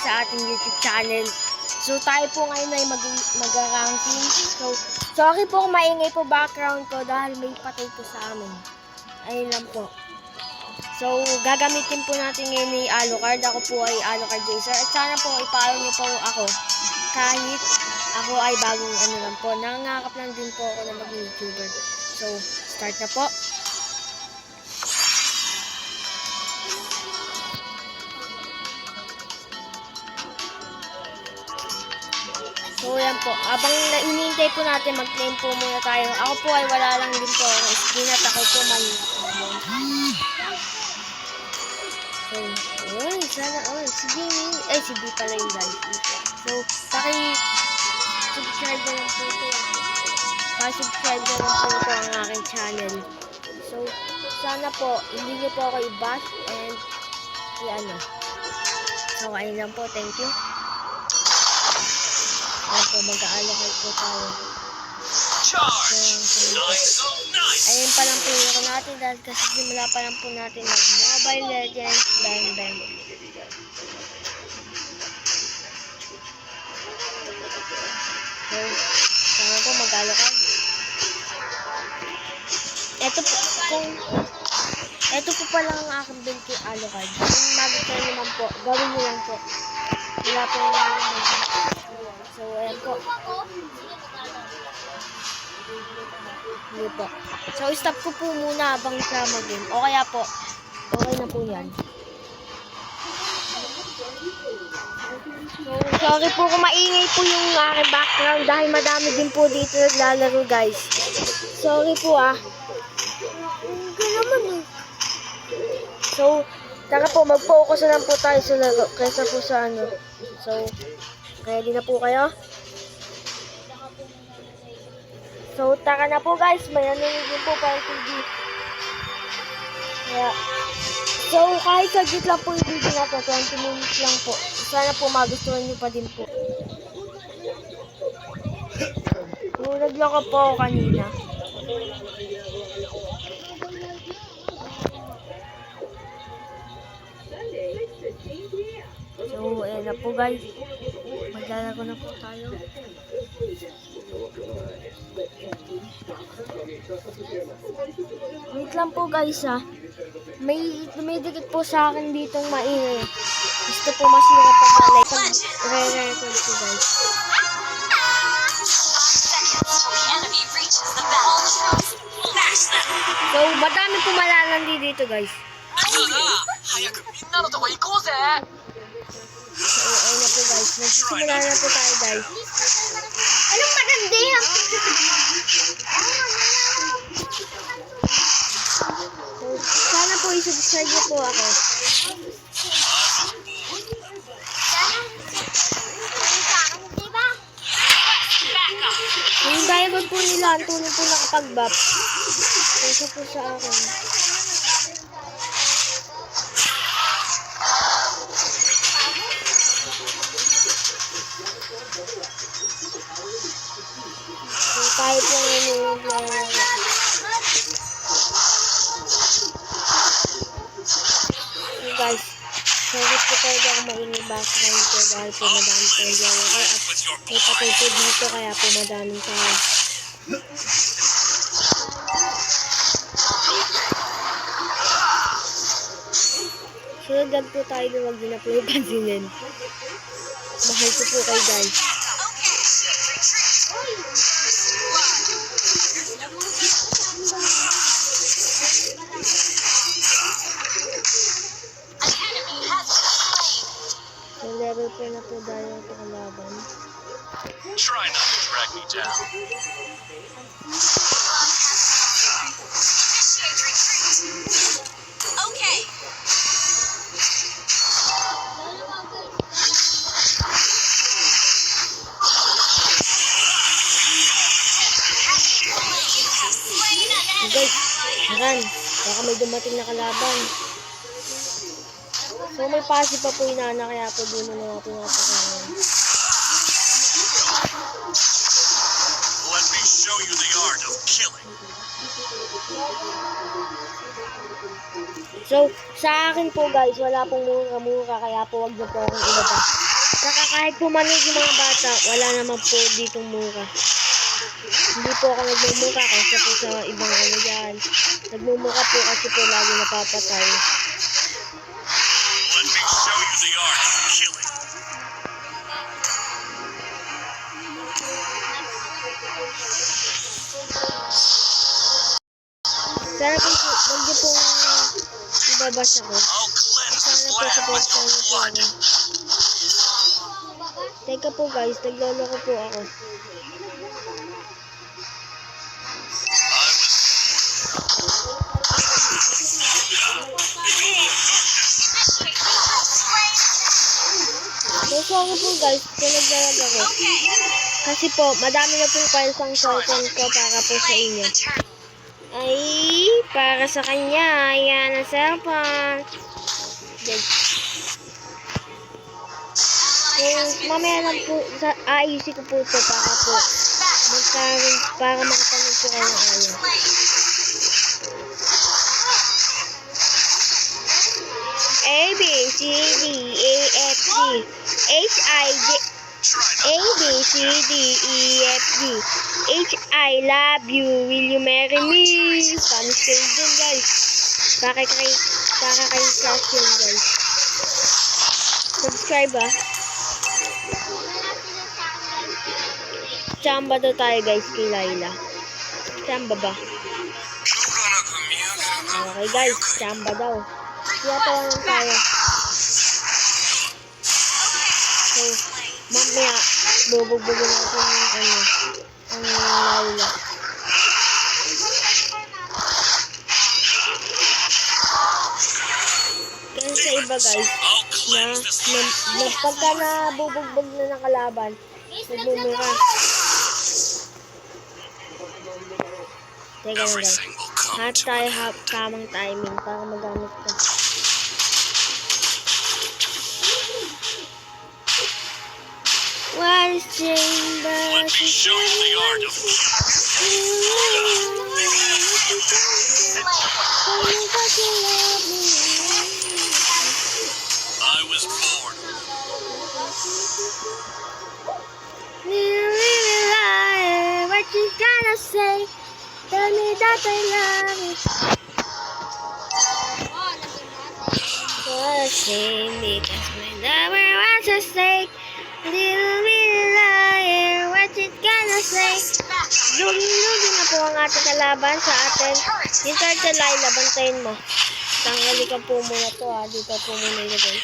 sa ating YouTube channel. So tayo po ngayon ay mag mag-ranking. So sorry po kung maingay po background ko dahil may patay po sa amin. Ayun lang po. So gagamitin po natin ngayon ni Alucard. Ako po ay Alucard Jaser. At sana po ipalo niyo po ako kahit ako ay bagong ano lang po. Nangangakap lang din po ako na mag-YouTuber. So start na po. So, yan po. Abang na inintay po natin, mag-claim po muna tayo. Ako po ay wala lang din po ako. Skin at ako po may... So, ayun, sana all. Si Jimmy, eh, si B pala yung guys. So, paki... Subscribe na lang po ito. Pa-subscribe na lang po ito ang aking channel. So, sana po, hindi niyo po ako i-bash and i-ano. So, ayun lang po. Thank you. Po, mag-allocate po tayo. Nice, oh! Ayun pa lang po yung ako natin dahil kasi simula pa lang po natin mag-Mobile Legends, Bang Bang. So, sana po mag-allocate. Ito po, kung ito po pala ang aking build kay Alucard. Kung mag-try naman po, gawin niyo lang po. Wala po So, ayan po. Hindi po. So, stop ko po muna habang siya mag-game. O kaya po, okay na po yan. So, sorry po kung maingay po yung aking background dahil madami din po dito naglalaro guys. Sorry po ah. So, tara po, mag-focus na lang po tayo sa laro kaysa po sa ano. So, ready na po kayo? So, tara na po guys. May din po para TV. Kaya, so, kahit saglit lang po yung video na to, 20 minutes lang po. Sana po magustuhan nyo pa din po. So, nagloko po ako kanina. So, ayan na po guys. Lalago na po tayo. Wait lang po guys ha. May tumidikit po sa akin ditong maingay. Gusto po masira pag like re-record ko guys. So, madami po malalandi dito guys. Ayun na! Hayak, minna no to ko iko ze! Ayun na po guys. Nagsisimula na po tayo guys. Anong magandi? So, sana po i-subscribe niyo po ako. Yung diamond po nila, ang tulong po nakapag-buff. Kesa po sa akin. Background ko dahil po madami po yung viewer at may po dito kaya po madaming tao. Sunod lang po tayo na wag din na po yung pansinin. Mahal ko po kayo guys. Dahil ang pakalaban. Try not to drag me down. Initiate retreat. Okay. Guys, haran, baka may dumating na kalaban. So may passive pa po inana kaya po mo na natin napakain. So, sa akin po guys, wala pong mura-mura kaya po wag niyo po akong ilabas. Saka kahit pumanig yung mga bata, wala naman po ditong muka. Hindi po ako nagmumuka kasi po sa ibang ano yan. Nagmumuka po kasi po lagi napapatay. Sana po huwag niyo pong ibabasa ko. Sana po supportan your niyo po ako. Teka po guys, nagloloko po ako. So sorry po guys, kung naglalag ako. Kasi po, madami na pong files ang cellphone ko para po sa inyo. Ay, para sa kanya. Yan ang cellphone. So, mamaya lang po, sa, ayusin ko po ito para po magkaroon, para makapanood po kayo ng ayaw. C, D, E, F, G, H, I love you, will you marry me? Spanish kayo dun, guys. Para kay, para kay Cash yun, guys. Subscribe, ah. Chamba daw tayo, guys, kay Laila. Chamba ba? Okay, guys, chamba daw. Kaya tawanan tayo. So, mamaya, bubugbugin natin yung ano, ang Laila. Kasi sa iba guys, na, na, na pagka nabubugbog na ng kalaban, nagbumura. Teka lang guys. To tayo ha, tamang timing para magamit ko. What is change Let me show you the art of I was born. What you gonna say? Tell me that I love you. What a shame because my lover was a snake. Little bitty liar, what you gonna say? Lugin-lugin na po ang ating kalaban sa atin. Yung turtle Laila, bantayin mo. Tanggalin po muna to ha. Dito po muna ilagay.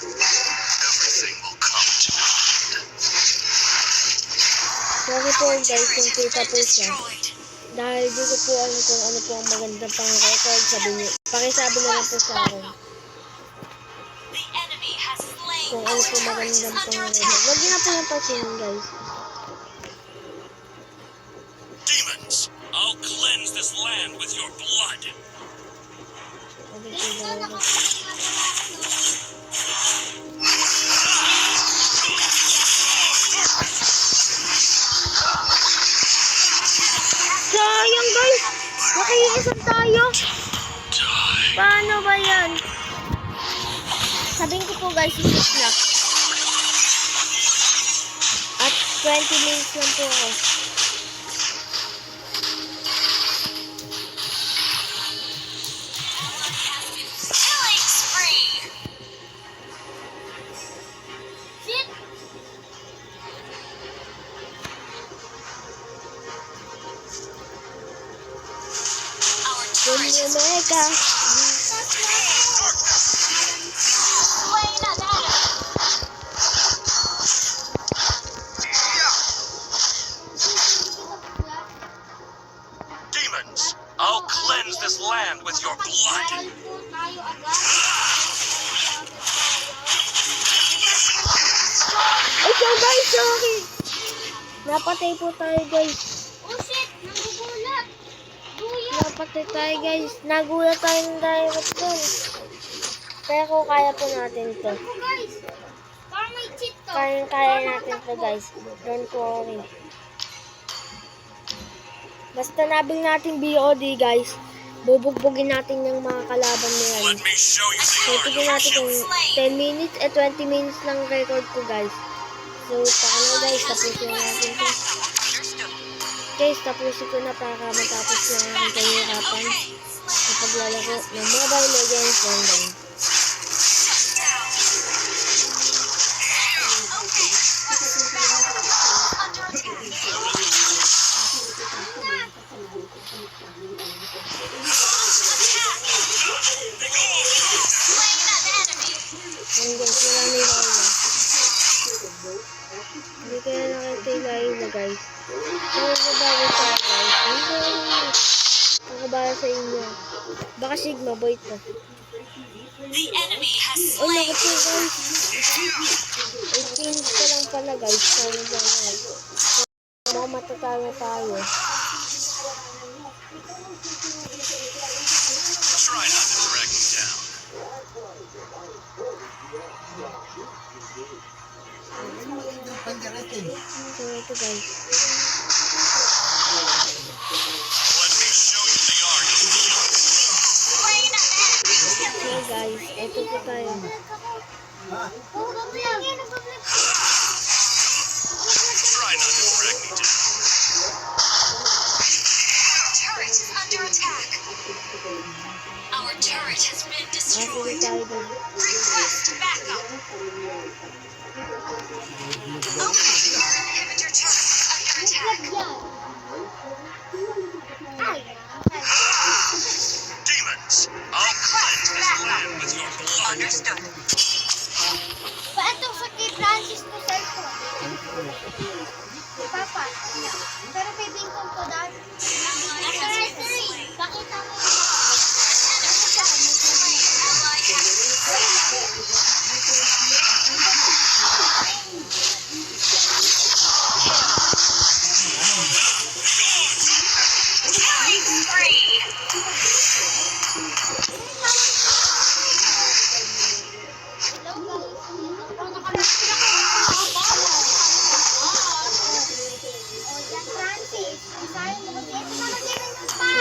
Will to. Sorry po guys kung kita po siya. Dahil di ko po alam kung ano po ang magandang pang record. Sabi niyo, pakisabi na lang po sa akin. Kung ano po magandang pang under record. attack. Huwag na po yung guys. Demons, I'll cleanse this land with your blood. Sayang guys! Tayo! Paano ba yan? Po guys. At 20 minutes lang po. Napatay po tayo guys. Oh shit! Nagugulat! Duya! Napatay tayo guys. Nagulat tayo ng direct doon. Pero kaya po natin to. Ako guys! Parang may cheat to. Kaya kaya natin to guys. Don't worry. Basta nabil natin BOD guys. bubugbugin natin yung mga kalaban nila. Let me show you the So, tignan natin kung 10 minutes, eh 20 minutes lang record ko guys. So, paano guys, tapusin na natin to. Understood. Guys, tapusin ko na para matapos na ang kahirapan sa paglalaro ng Mobile Legends Online. Nagbabago sa guys. Sa inyo. Baka Sigma, boy to. The enemy has Oh, slain. naku po guys. 8 minutes pa lang pala guys. Sana dyan guys. Mga matatalo tayo. Try not to drag me down. Ito guys. Guys, ito po tayo. Try not to drag me down. Turret is under attack. Our turret has been destroyed. Request backup. Okay, our inhibitor turret is under attack.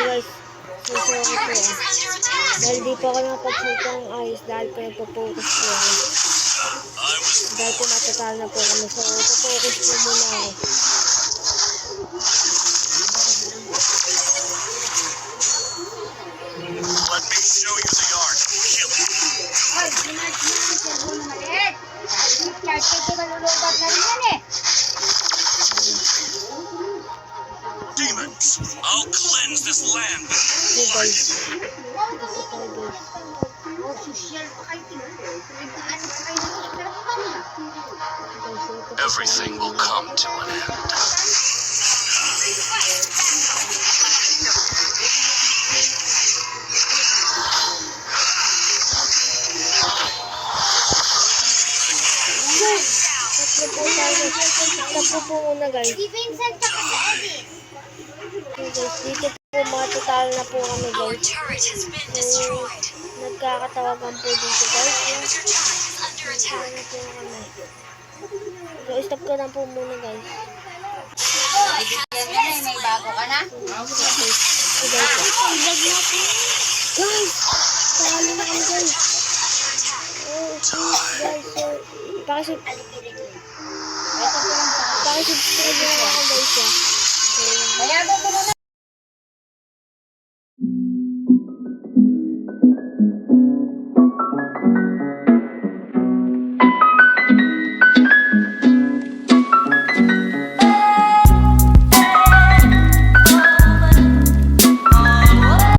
Guys, so sorry po. Ah. Dahil di po ako nakapagsalita ng ayos dahil po nagpo-focus po ako. Dahil po matatalo na po kami. So, focus po muna ako. Everything tayo. will come to an end. Tatlo po tayo. Tatlo po muna guys. Si Vincent pa kasi Eddie. So guys, dito po matatalo na po kami guys. So, nagkakatawagan po dito guys. So. Ano po kami. So, stop ko na po muna guys. May bago ka na? So, guys. Guys! Talo na kami guys. Oh, guys. So, pakisub... Pakisubscribe na lang ako guys ah. So, Bayago ko muna.